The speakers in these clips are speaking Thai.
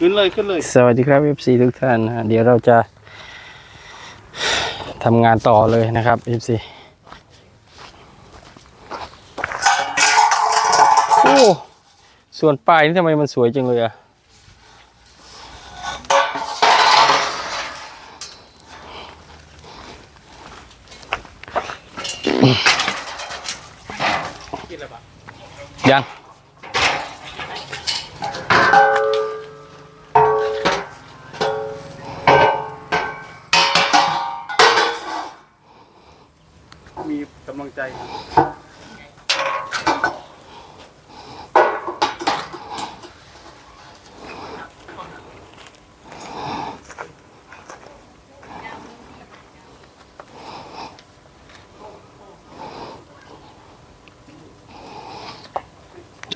ขึ้นเลยขึ้นเลย สวัสดีครับ FC ทุกท่านเดี๋ยวเราจะทำงานต่อเลยนะครับ FC โอ้ส่วนปลายนี่ทำไมมันสวยจังเลยอะยัง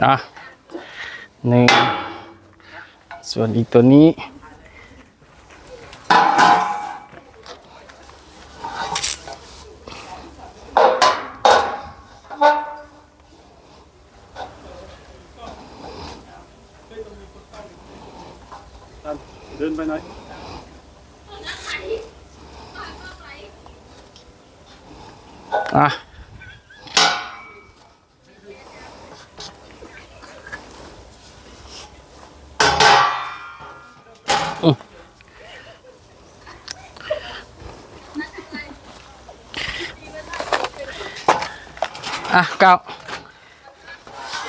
อะหนึ่งส่วนอีกตัวนี้ ตันเดินไปหน่อยอะอืมอะเก้า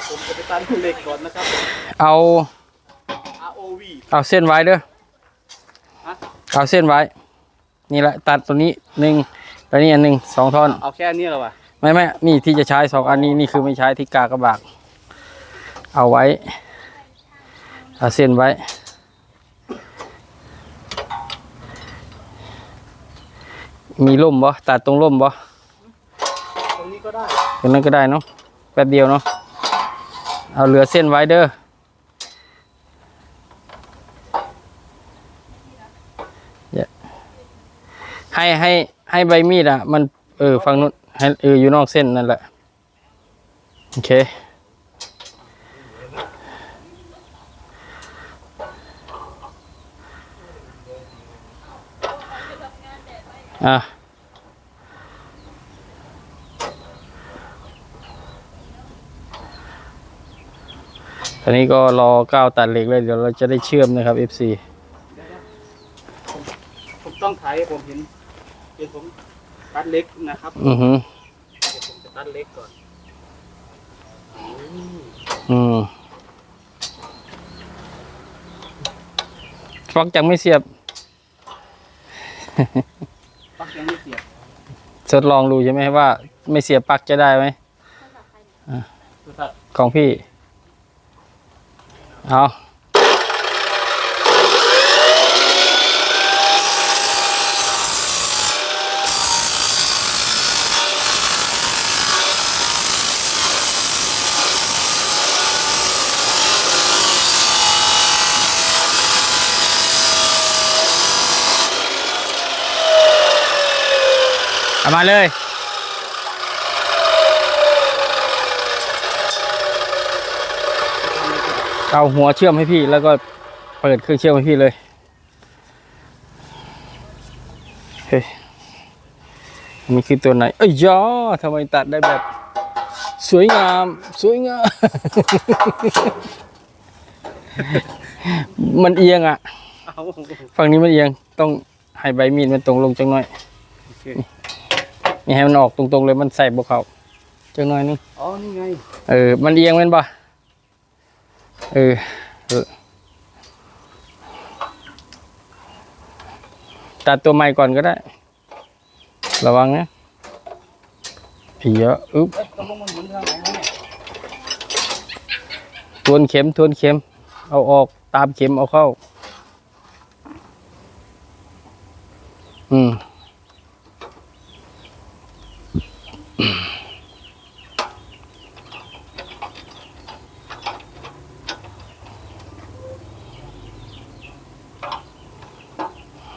ผมจะไปตันเหล็กก่อนนะครับ เอา ROV เอาเส้นไว้เด้อฮะเอาเส้นไว้ นี่แหละตัดตัวนี้หนึ่งแล้วนี่อันหนึ่งสองท่อน เอาแค่นี้เหรอวะไม่ไม่นี่ที่จะใช้สองอันนี้นี่คือไม่ใช้ที่กากระบาก เอาไว้ เอาเส้นไว้ มีร่มบ่ตัดตรงร่มบ่ตรงนี้ก็ได้ตรงนั้นก็ได้เนาะแป๊บเดียวเนาะเอาเหลือเส้นไว้เด้ออย่า ให้ให้ให้ใบมีดอะ มันเออฝั่งนู้นให้เอออยู่นอกเส้นนั่นแหละ โอเคอะตอนนี้ก็รอก้าวตัดเหล็กเลยเดี๋ยวเราจะได้เชื่อมนะครับ FC ผมต้องถ่ายให้ผมเห็น เห็นผมตัดเล็กนะครับอือหือเดี๋ยวผมจะตัดเล็กก่อนอืมฟอกจังไม่เสียบปักยังไม่เสียบทดลองดูใช่ไหมว่า ไม่เสียบปลั๊กจะได้ไหมคือตัดของพี่ เอา เอามาเลยเอาหัวเชื่อมให้พี่แล้วก็เปิดเครื่องเชื่อมให้พี่เลยเฮ้ยอันนี่คือตัวไหน เอ้ยยอทำไมตัดได้แบบ สวยงาม สวยงาม มันเอียงอะเอาฝั่งนี้มันเอียง ต้องให้ใบมีดมันตรงลงจังหน่อยโอเค นี่ให้มันออกตรงๆเลยมันใส่บวเขาจังหน่อยนึงอ๋อนี่ไงเออ มันเอียงแมันปะเออเออตัดตัวใหม่ก่อนก็ได้ ระวังนะผีเยอะอึ๊บเอ๊ะตกลงมันหมุนทางไหนนะเนี่ยทวนเข็มทวนเข็ม เอาออกตามเข็มเอาเข้า อืม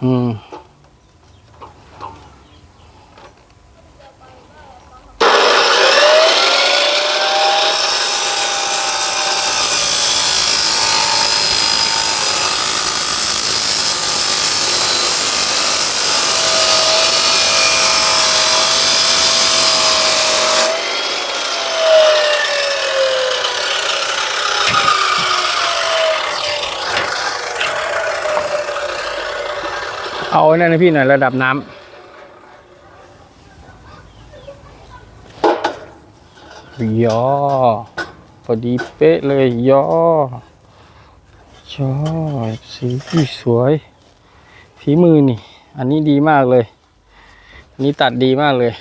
อื เอาไอ้นั่นให้พี่หน่อยระดับน้ำย่อพอดีเป๊ะเลยย่อยอสีสวยฝีมือนี่ อันนี้ดีมากเลยอันนี้ตัดดีมากเลย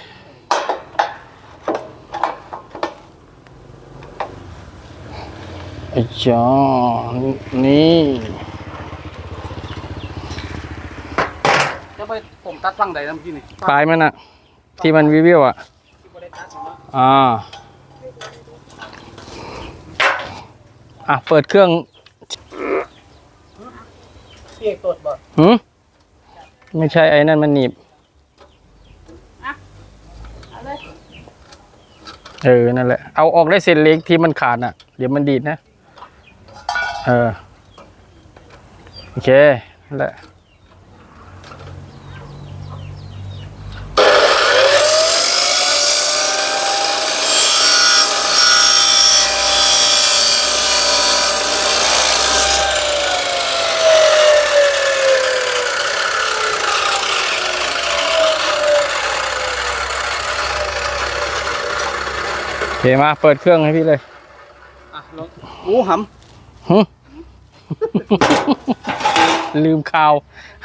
อ้จอนี่ จะไปผมตัดฟังใดนะเมื่อกี้นี่ปลายมันอะที่มันวิวิวอะที่บ่ได้ตัดเนาะอ่าอะเปิดเครื่องพี่เอกตรวจบ่หืมไม่ใช่ไอ้นั่นมันหนีบเอาเลยเออ นั่นแหละ เอาออกได้เส้นเล็กที่มันขาดน่ะ เดี๋ยวมันดีดนะ เออ โอเคนั่นแหละ เคมาเปิดเครื่องให้พี่เลยอะลองหมูหหึ ลืมข่าว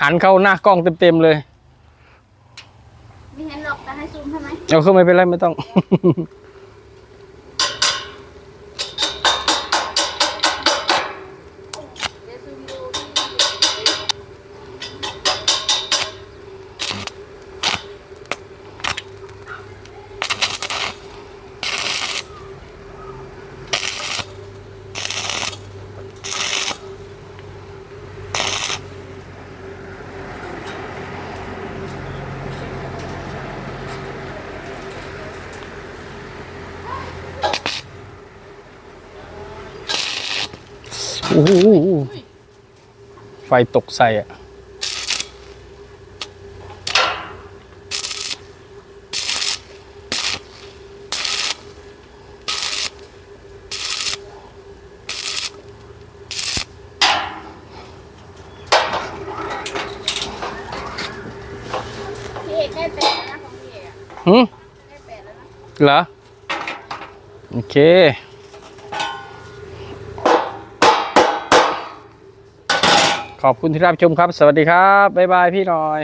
หันเข้าหน้ากล้องเต็มๆเลยมีเห็นหรอกแต่ให้ซูมใช่ไหมเอาขึ้นไม่เป็นไรไม่ต้อง อ้โหไฟตกใส่อะพี่เอกได้แปดแล้วนะของพี่เอกอะหืมได้แปดแล้วนะ เหรอ โอเค ขอบคุณที่รับชมครับ สวัสดีครับ บ๊ายบายพี่หน่อย